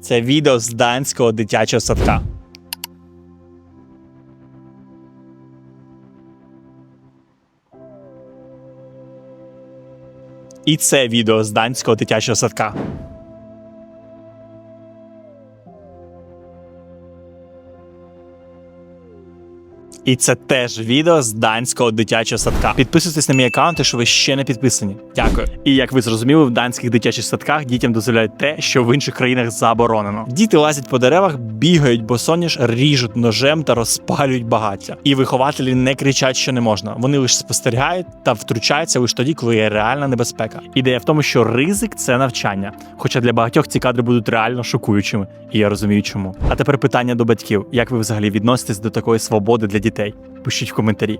Це відео з данського дитячого садка. І це відео з данського дитячого садка. І це теж відео з данського дитячого садка. Підписуйтесь на мій аккаунт, якщо ви ще не підписані. Дякую. І як ви зрозуміли, в данських дитячих садках дітям дозволяють те, що в інших країнах заборонено. Діти лазять по деревах, бігають босоніж, ріжуть ножем та розпалюють багаття. І вихователі не кричать, що не можна. Вони лише спостерігають та втручаються лише тоді, коли є реальна небезпека. Ідея в тому, що ризик це навчання. Хоча для багатьох ці кадри будуть реально шокуючими, і я розумію, чому. А тепер питання до батьків: як ви взагалі відноситесь до такої свободи для дітей? Пишіть в коментарі.